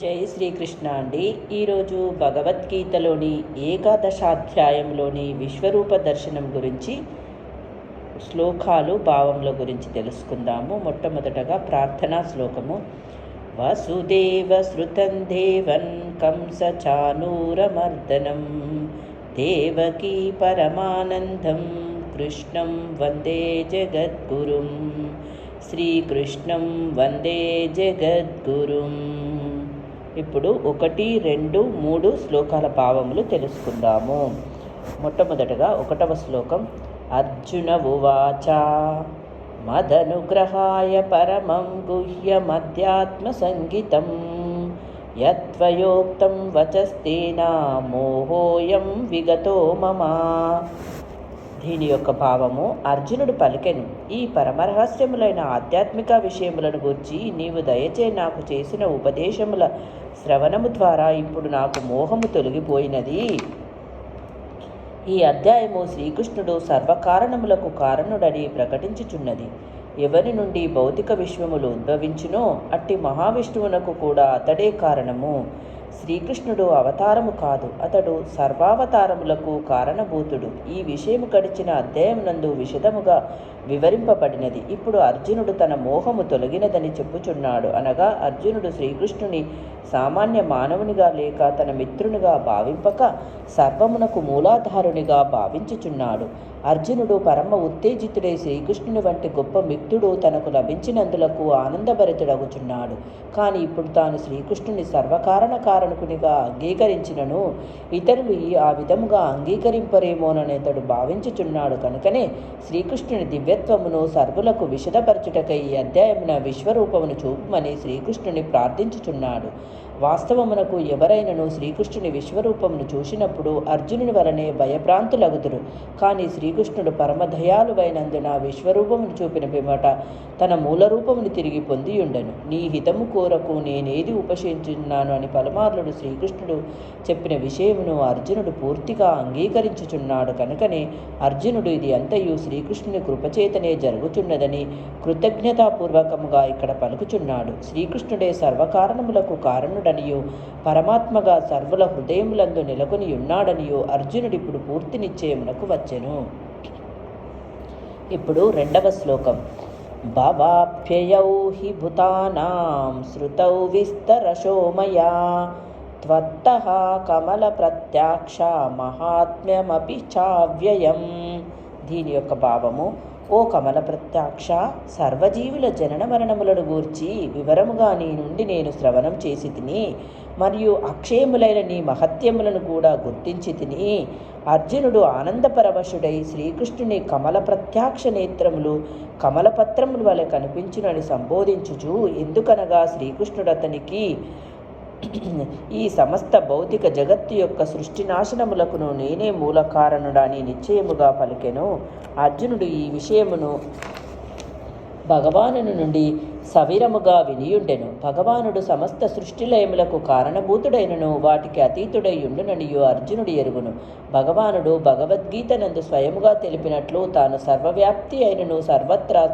జై శ్రీకృష్ణ అండి. ఈరోజు భగవద్గీతలోని ఏకాదశాధ్యాయంలోని విశ్వరూప దర్శనం గురించి శ్లోకాలు భావముల గురించి తెలుసుకుందాము. మొట్టమొదటగా ప్రార్థనా శ్లోకము. వసుదేవ శృతం దేవన్ కంస చానూరమర్దనం దేవకీ పరమానందం. కృష్ణం వందే జగద్గురుం. శ్రీకృష్ణం వందే జగద్గురుం. ఇప్పుడు ఒకటి రెండు మూడు శ్లోకాల భావములు తెలుసుకుందాము. మొట్టమొదటగా ఒకటవ శ్లోకం అర్జున ఉవాచ మదనుగ్రహాయ పరమం గుహ్యమధ్యాత్మ సంగీతం యత్వయోక్తం వచస్తేనా మోహోయం విగతో మమ. దీని యొక్క భావము అర్జునుడు పలికెను. ఈ పరమరహస్యములైన ఆధ్యాత్మిక విషయములను గూర్చి నీవు దయచే నాకు చేసిన ఉపదేశముల శ్రవణము ద్వారా ఇప్పుడు నాకు మోహము తొలగిపోయినది. ఈ అధ్యాయము శ్రీకృష్ణుడు సర్వకారణములకు కారణుడని ప్రకటించుచున్నది. ఎవరి నుండి భౌతిక విశ్వములు ఉద్భవించునో అట్టి మహావిష్ణువునకు కూడా అతడే కారణము. శ్రీకృష్ణుడు అవతారము కాదు అతడు సర్వావతారములకు కారణభూతుడు. ఈ విషయము గడిచిన అధ్యాయం నందు విషదముగా వివరింపబడినది. ఇప్పుడు అర్జునుడు తన మోహము తొలగినదని చెప్పుచున్నాడు. అనగా అర్జునుడు శ్రీకృష్ణుని సామాన్య మానవునిగా లేక తన మిత్రునిగా భావింపక సర్వమునకు మూలాధారునిగా భావించుచున్నాడు. అర్జునుడు పరమ ఉత్తేజితుడై శ్రీకృష్ణుని వంటి గొప్ప మిత్రుడు తనకు లభించినందులకు ఆనందభరితుడగుచున్నాడు. కానీ ఇప్పుడు తాను శ్రీకృష్ణుని సర్వకారణ కారణకునిగా అంగీకరించినను ఇతరులు ఆ విధముగా అంగీకరింపరేమోనని అతడు భావించుచున్నాడు కనుకనే శ్రీకృష్ణుని దివ్యత్వమును సర్వులకు విషదపరచుటకై ఈ అధ్యాయమున విశ్వరూపమును చూపమని శ్రీకృష్ణుని ప్రార్థించుచున్నాడు. వాస్తవమునకు ఎవరైనను శ్రీకృష్ణుని విశ్వరూపమును చూసినప్పుడు అర్జునుని వలనే భయభ్రాంతులగుదురు. కానీ శ్రీకృష్ణుడు పరమదయాలువైనందున విశ్వరూపమును చూపిన పిమ్మట తన మూల రూపమును తిరిగి పొందియుండెను. నీ హితము కోరకు నేనేది ఉపశించున్నాను అని పలుమార్లుడు శ్రీకృష్ణుడు చెప్పిన విషయమును అర్జునుడు పూర్తిగా అంగీకరించుచున్నాడు కనుకనే అర్జునుడు ఇది అంతయు శ్రీకృష్ణుని కృపచేతనే జరుగుచున్నదని కృతజ్ఞతాపూర్వకముగా ఇక్కడ పలుకుచున్నాడు. శ్రీకృష్ణుడే సర్వకారణములకు కారణుడనియు పరమాత్మగా సర్వుల హృదయములందు నెలకొని ఉన్నాడనియు. అర్జునుడిప్పుడు పూర్తి నిశ్చయమునకు వచ్చెను. ఇప్పుడు రెండవ శ్లోకం. భవాప్యయౌ హి భూతానాం శృతౌ విస్తరశో మయా త్వత్త కమల ప్రత్యాక్ష మహాత్మ్యమపి చావ్యయం. దీని యొక్క భావము ఓ కమల ప్రత్యాక్ష సర్వజీవుల జనన మరణములను గూర్చి వివరముగా నీ నుండి నేను శ్రవణం చేసి తిని మరియు అక్షయములైన నీ మహత్యములను కూడా గుర్తించి తిని అర్జునుడు ఆనందపరవశుడై శ్రీకృష్ణుని కమల ప్రత్యాక్ష నేత్రములు కమలపత్రములు వలె కనిపించునని సంబోధించుచు ఎందుకనగా శ్రీకృష్ణుడు అతనికి ఈ సమస్త భౌతిక జగత్తు యొక్క సృష్టి నాశనములకును నేనే మూల కారణుడని నిశ్చయముగా పలికెను. అర్జునుడు ఈ విషయమును భగవాను నుండి సవిరముగా వినియుండెను. భగవానుడు సమస్త సృష్టిలయములకు కారణభూతుడైనను వాటికి అతీతుడై ఉండుననియు అర్జునుడు ఎరుగును. భగవానుడు భగవద్గీతనందు స్వయముగా తెలిపినట్లు తాను సర్వవ్యాప్తి అయినను సర్వత్రా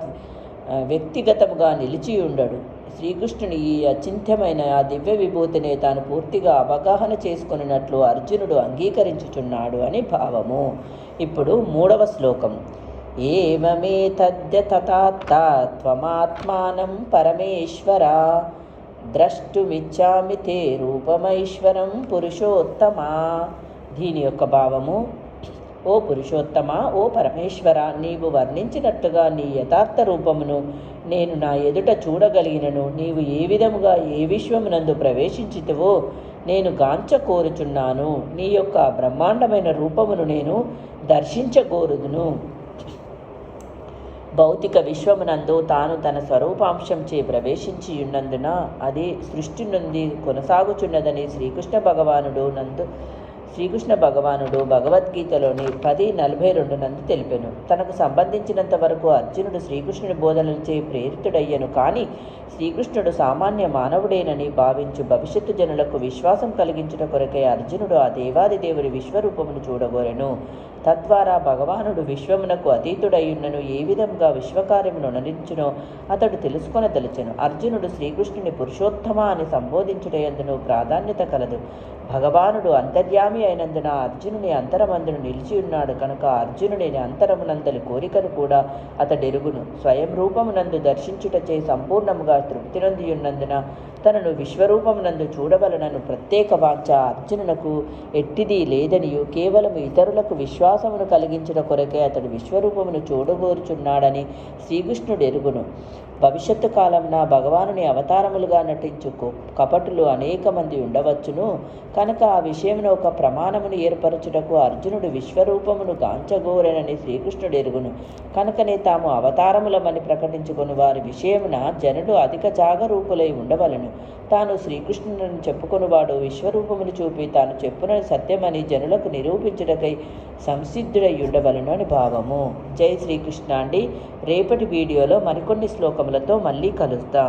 వ్యక్తిగతముగా నిలిచి ఉండడు శ్రీకృష్ణుని ఈ అచింత్యమైన ఆ దివ్య విభూతిని తాను పూర్తిగా అవగాహన చేసుకున్నట్లు అర్జునుడు అంగీకరించుచున్నాడు అని భావము. ఇప్పుడు మూడవ శ్లోకం. ఏమమే త్వమాత్మానం పరమేశ్వర. ద్రష్టుమిచ్చామి తే రూపమైశ్వరం పురుషోత్తమా. దీని యొక్క భావము ఓ పురుషోత్తమ ఓ పరమేశ్వర నీవు వర్ణించినట్టుగా నీ యథార్థ రూపమును నేను నా ఎదుట చూడగలిగినను. నీవు ఏ విధముగా ఏ విశ్వమునందు ప్రవేశించితివో నేను గాంచ కోరుచున్నాను. నీ యొక్క బ్రహ్మాండమైన రూపమును నేను దర్శించగోరుదును. భౌతిక విశ్వమునందు తాను తన స్వరూపాంశంచే ప్రవేశించి ఉన్నందున అది సృష్టి నుండి కొనసాగుచున్నదని శ్రీకృష్ణ భగవానుడు నందు శ్రీకృష్ణ భగవానుడు భగవద్గీతలోని పది నలభై రెండు నందు తెలిపెను. తనకు సంబంధించినంత వరకు అర్జునుడు శ్రీకృష్ణుని బోధనలచే ప్రేరితుడయ్యను కానీ శ్రీకృష్ణుడు సామాన్య మానవుడేనని భావించు భవిష్యత్తు జనులకు విశ్వాసం కలిగించుట కొరకై అర్జునుడు ఆ దేవాది దేవుని విశ్వరూపమును చూడగోరెను. తద్వారా భగవానుడు విశ్వమునకు అతీతుడయ్యున్నను ఏ విధంగా విశ్వకార్యమును నరించునో అతడు తెలుసుకొనదలిచెను అర్జునుడు శ్రీకృష్ణుని పురుషోత్తమ అని సంబోధించుటయందును ప్రాధాన్యత కలదు. భగవానుడు అంతర్యామి అయినందున అర్జునుని అంతరమందును నిలిచి ఉన్నాడు కనుక అర్జునుని అంతరమునందలి కోరికను కూడా అతడెరుగును. స్వయం రూపమునందు దర్శించుటచే సంపూర్ణముగా తృప్తి తనను విశ్వరూపమునందు చూడవలనను ప్రత్యేక వాంఛ అర్జునునకు ఎట్టిది లేదనియు కేవలం ఇతరులకు విశ్వాసమును కలిగించుట కొరకే అతడు విశ్వరూపమును చూడగోరుచున్నాడని శ్రీకృష్ణుడు ఎరుగును భవిష్యత్తు కాలంన భగవానుని అవతారములుగా నటించు కపటులు అనేక మంది ఉండవచ్చును. కనుక ఆ విషయమును ఒక ప్రమాణమును ఏర్పరచుటకు అర్జునుడు విశ్వరూపమును గాంచగోరెనని శ్రీకృష్ణుడు ఎరుగును కనుకనే తాము అవతారములమని ప్రకటించుకుని వారి విషయమున జనుడు అధిక జాగరూకులై ఉండవలను. తాను శ్రీకృష్ణుని చెప్పుకొనివాడు విశ్వరూపమును చూపి తాను చెప్పునని సత్యమని జనులకు నిరూపించుటకై సంసిద్ధుడై ఉండవలను అని భావము. జై శ్రీకృష్ణ అండి రేపటి వీడియోలో మరికొన్ని శ్లోకములతో మళ్ళీ కలుస్తాం